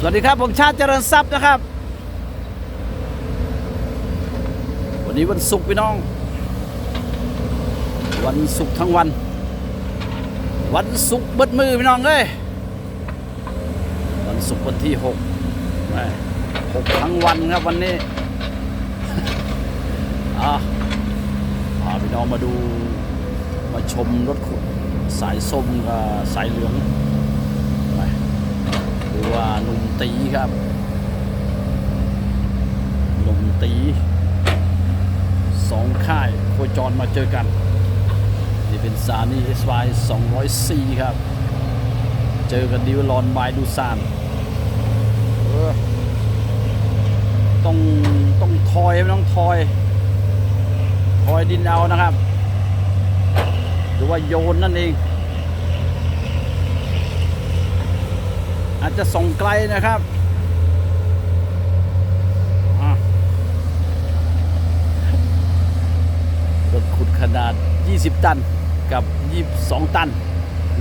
สวัสดีครับ ผมชาติเจริญทรัพย์นะครับ วันนี้วันศุกร์พี่น้อง วันศุกร์ทั้งวัน วันศุกร์เบิดมือพี่น้องเอ้ยวันศุกร์วันที่หกหกทั้งวันครับวันนี้อะพาพี่น้องมาดูมาชมรถขุดสายส้มกับสายเหลือง ว่าหนุ่มตีครับหนุ่มตีสองค่ายโคจรมาเจอกัน นี่เป็นซานี่ SY 204 ครับ เจอกันดิวลอนบายดูซานต้องต้องทอยไม่ต้องทอย ทอยดินเอานะครับ หรือว่าโยนนั่นเอง อาจจะส่งไกลนะครับรถขุดขนาด 20 ตันกับ 22 ตัน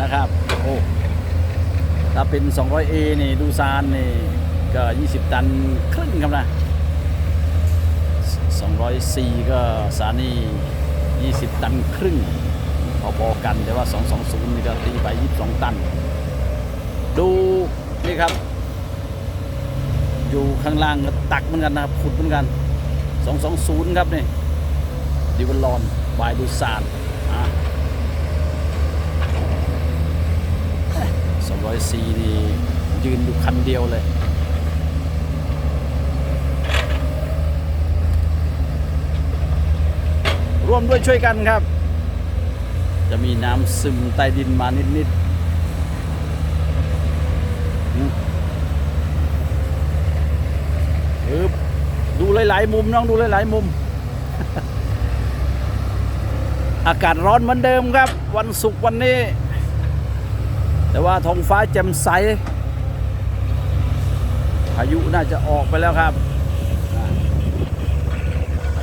นะครับ โอ้ ถ้าเป็น 200A นี่ ดูซานนี่ ก็ 20 ตันครึ่งครับนะ 204ก็สานี่ 20 ตันครึ่งพอๆกัน แต่ว่า 220 นี่ก็ตีไป 22 ตัน ดู นี่ครับ อยู่ข้างล่างก็ตักเหมือนกันนะครับขุดเหมือนกัน 220 ครับนี่ดิวลอนบายดูซานอะ204นี่ยืนอยู่คันเดียวเลยร่วมด้วยช่วยกันครับ จะมีน้ำซึมใต้ดินมานิด ๆอืมอึบดู หลายๆมุมน้องดูหลายๆมุม อากาศร้อนเหมือนเดิมครับ วันศุกร์วันนี้ แต่ว่าท้องฟ้าแจ่มใสพายุน่าจะออกไปแล้วครับ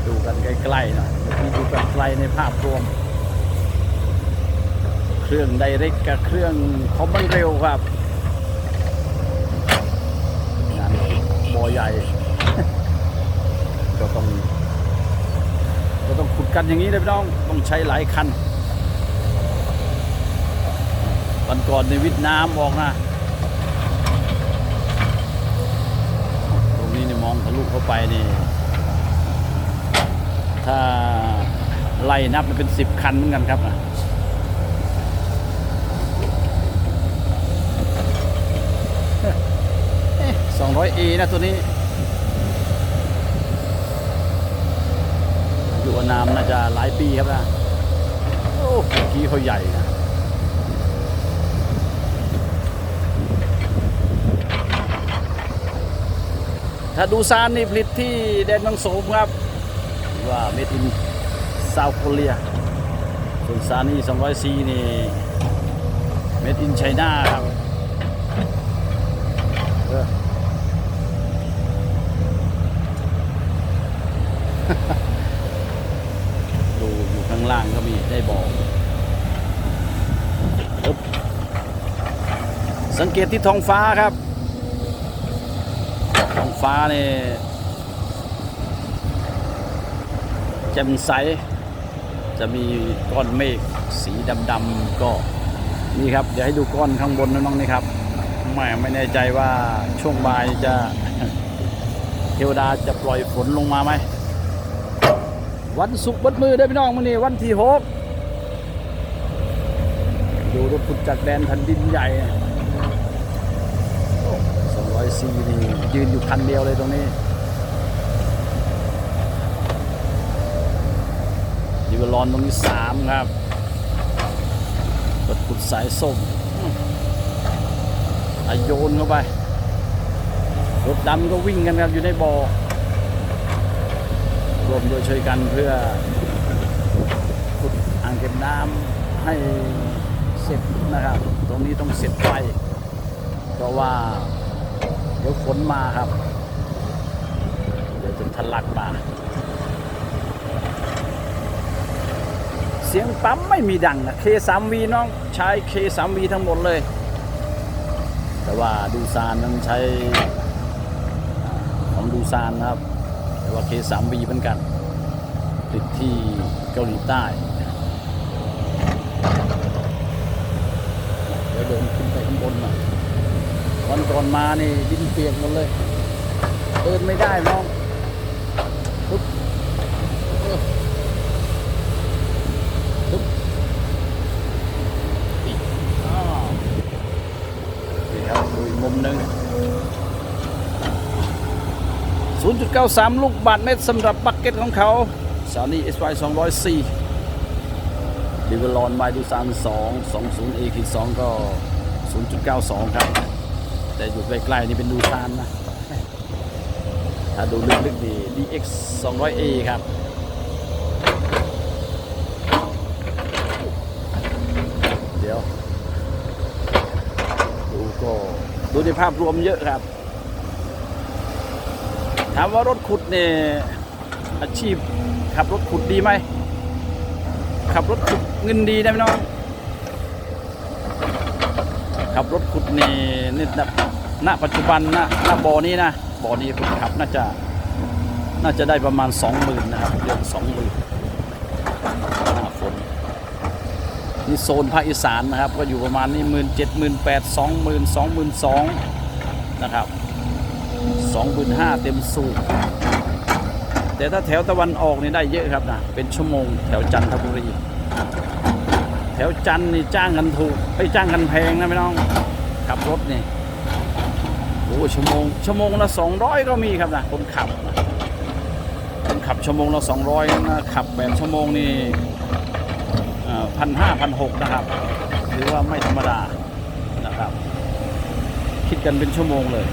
ดูกันใกล้ๆหน่อยมีดูกันไกลในภาพรวม เครื่องไดเรกกับเครื่องคอมบันเร็วครับงานบ่อใหญ่ ก็ต้องก็ต้องขุดกันอย่างนี้เลยพี่น้องต้องใช้หลายคันวันก่อนในวิทย์น้ำออกนะตรงนี้นี่มองทะลุเข้าไปนี่ ถ้าไล่นับมันเป็นสิบคันเหมือนกันครับนะสองร้อยเอนะตัวนี้ อยู่กับน้ำน่าจะหลายปีครับนะโอ้เมื่อกี้เขาใหญ่นะถ้าดูซานนี่ผลิตที่แดนเมังโสมครับ ว่าเมดินซาวโคเรียส่วนซานนี่200 c นี่เมดินไชน่าครับเออ ดูอยู่ข้างล่างก็มีได้บอกปึ๊บ สังเกตที่ท้องฟ้าครับ ท้องฟ้าเนี่ยแจ่มใส จะมีก้อนเมฆสีดำๆก็นี่ครับ เดี๋ยวให้ดูก้อนข้างบนนะน้องนี่ครับไม่ไม่แน่ใจว่าช่วงบ่ายจะเทวดาจะปล่อยฝนลงมาไหม วันศุกร์บัดมือได้พี่น้องมื้อนี้วันที่หกดูรถขุดจากแดนแผ่นดินใหญ่ ยซีนี่ยืนอยู่คันเดียวเลยตรงนี้ยูรอนตรงนี้สามครับรถขุดสายส้มอืมอาโยนเข้าไป รถดำก็วิ่งกันครับอยู่ในบ่อรวมโดยช่วยกันเพื่อขุดอ่างเก็บน้ำให้เสร็จนะครับ ตรงนี้ต้องเสร็จไฟเพราะว่า ดี๋ยวฝนมาครับ เดี๋ยวจะทะลักมา เสียงปั๊มไม่มีดังนะ K3V น้องใช้ K3V ทั้งหมดเลย แต่ว่าดูซานนั้นใช้อ่ของดูซานนะครับ แต่ว่า K3V เหมือนกันติดที่เกาหลีใต้เดี๋ยวเดินขึ้นไปข้างบนหน่อย วันก่อนมานี่ดินเปียกหมดเลยเดินไม่ได้น้องปุ๊บปุ๊บอีกอ้าวนี่ครับดูอีกมุมหนึ่ง0.93 ลูกบาทเมตรสำหรับบักเก็ตของเขาสานี่ SY 204ดิวลอนไมดูซาน2 20 A ขีด2ก็ 0.92 ครับ แต่อยู่ใกล้ๆนี่เป็นดูซานนะ ถ้าดูลึกๆดี DX 200A ครับเดี๋ยว ดูก็ดูในภาพรวมเยอะครับ ถามว่ารถขุดเนี่ยอาชีพขับรถขุดดีไหมขับรถขุดเงินดีนะพี่น้อง ขับรถขุดนี่นี่ณณปัจจุบันนะณบ่อนี้นะบ่อนี้คุณขับน่าจะน่าจะได้ประมาณสองหมื่นนะครับเดือนสองหมื่นหน้าฝนนี่โซนภาคอีสานนะครับ ก็อยู่ประมาณนี้หมื่นเจ็ดหมื่นแปดสองหมื่นสองหมื่นสองนะครับสองหมื่นห้าเต็มสูบแต่ถ้าแถวตะวันออกนี่ได้เยอะครับนะเป็นชั่วโมงแถวจันทบุรี แถวจันนี่จ้างกันถูกไปจ้างกันแพงนะพี่น้องขับรถนี่โอ้ชั่วโมงชั่วโมงละสองร้อยก็มีครับนะคนขับคนขับชั่วโมงละสองร้อยนะขับแบบชั่วโมงนี่พันห้าพันหกนะครับถือว่าไม่ธรรมดานะครับ คิดกันเป็นชั่วโมงเลย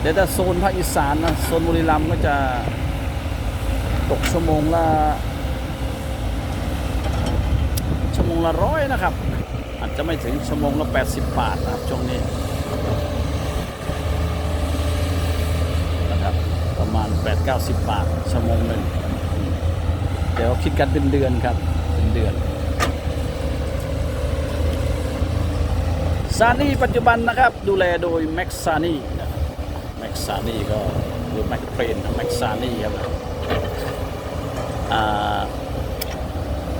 แต่ถ้าโซนภาคอีสานนะโซนบุรีรัมย์ก็จะตกชั่วโมงละ ชั่วโมงละร้อยนะครับ อาจจะไม่ถึงชั่วโมงละ 80 บาทนะครับช่วงนี้นะครับประมาณ 8-90 บาท ชั่วโมงหนึ่งเดี๋ยวคิดกันเป็นเดือนครับเป็นเดือนซานี่ปัจจุบันนะครับ ดูแลโดยแม็กซานี่แม็กซานี่ก็คือแม็กเพรนแม็กซานี่ครับอ่า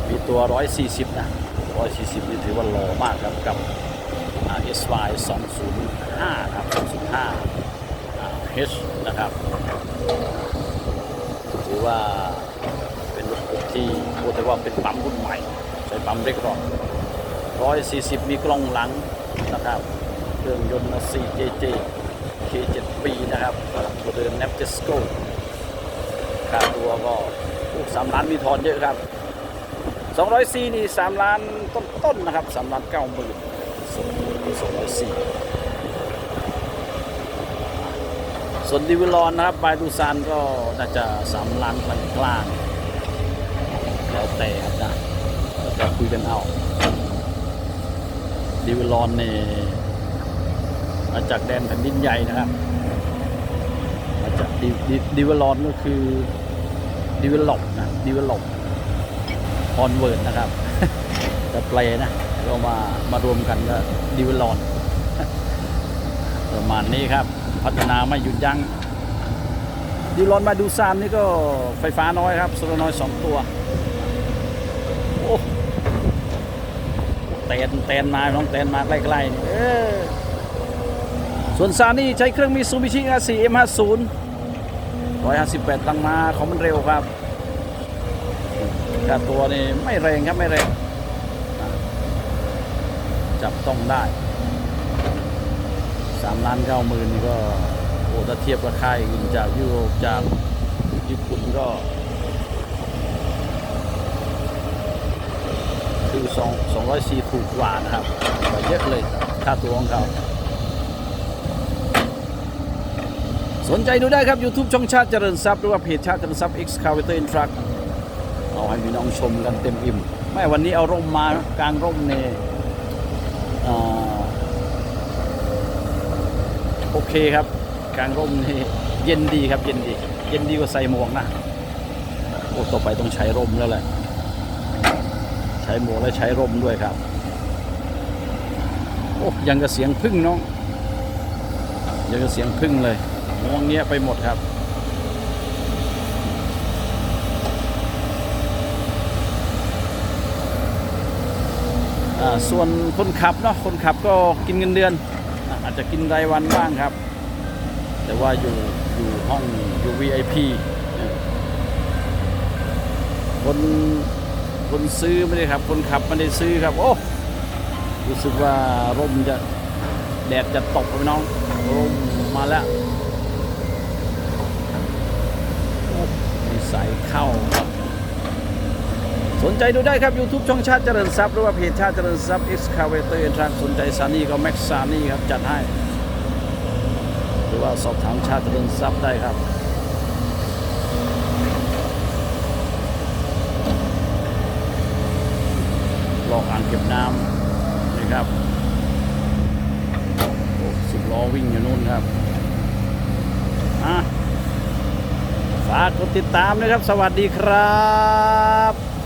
มีตัว 140 นะ 140 นี่ถือว่าหล่อมากครับกับ SY 205 ครับ 205 H นะครับ ถือว่าเป็นรถที่พูดได้ว่าเป็นปั๊มรุ่นใหม่ ใช้ปั๊มเล็กรอน140 มีกล้องหลังนะครับเครื่องยนต์ 4JJ K7 ปีนะครับตัวเดิม n a p t e s c o ค่าตัวก็สามล้านมีทอนเยอะครับ 200ซีนี่3ล้านต้นๆนะครับ3ล้าน9หมื่น200ซีส่วนดิวิลอนนะครับบายดูซานก็น่าจะ3ล้านกลางกลางแล้วแต่ครับนะแล้วก็คุยกันเอาดิวิลอนนี่มาจากแดนแผ่นดินใหญ่นะครับมาจากดิดิวิลอนก็คือดิวิลลอปนะดิวิลลอป ออนเวิร์ดนะครับแต่แปลนะก็มามารวมกันก็ดิวลอนประมาณนี้ครับ พัฒนาไม่หยุดยัง้งดิวลอนมาดูซามนี่ก็ไฟฟ้าน้อยครับโซลาน้อยสองตัวโอ้เตนเตนมาน้องเตนมาใกล้ๆนี่ส่วนซานี่ใช้เครื่องมิซูบิชิ R4 M50 158ตังมาของมันเร็วครับ ค่าตัวนี่ไม่แรงครับไม่แรงจับต้องได้สามล้านเก้าหมื่นนี่ก็โอ้ถ้าเทียบกับค่ายอื่นจากยุโรปจากญี่ปุ่นก็คือสองสองร้อยสี่ถูกกว่านะครับแต่เยอะเลยค่าตัวของเขาสนใจดูได้ครับ YouTube ช่องชาติเจริญทรัพย์หรือว่าเพจชาติเจริญทรัพย์ Excavator Truck เอาให้พี่น้องชมกันเต็มอิ่มแม่วันนี้เอาร่มมากลางร่มเนี่ยอ่าโอเคครับกลางร่มนี่เย็นดีครับเย็นดี เย็นดีกว่าใส่หมวกนะโอ้ต่อไปต้องใช้ร่มแล้วแหละ ใช้หมวกและใช้ร่มด้วยครับโอ้ยังกับเสียงพึ่งน้องเดี๋ยวก็เสียงพึ่งเลยงวงเงี้ยไปหมดครับ ส่วนคนขับเนาะคนขับก็กินเงินเดือน อาจจะกินรายวันบ้างครับ แต่ว่าอยู่อยู่ห้องอยู่ VIP คนคนซื้อไม่ได้ครับ คนขับไม่ได้ซื้อครับ โอ้รู้สึกว่าร่มจะแดดจะตกไปน้องร่มมาแล้วมีสายเข้าครับ ใจดูได้ครับ YouTube ช่องชาติเจริญทรัพย์หรือว่าเพจชาติเจริญทรัพย์ Excavator entrant สนใจซานี่ก็แม็กซานี่ครับ จัดให้ หรือว่าสอบถามชาติเจริญทรัพย์ได้ครับลอกอ่างเก็บน้ำนี่ครับสิบล้อวิ่งอยู่นู่นครับฝากกดติดตามนะครับ สวัสดีครับ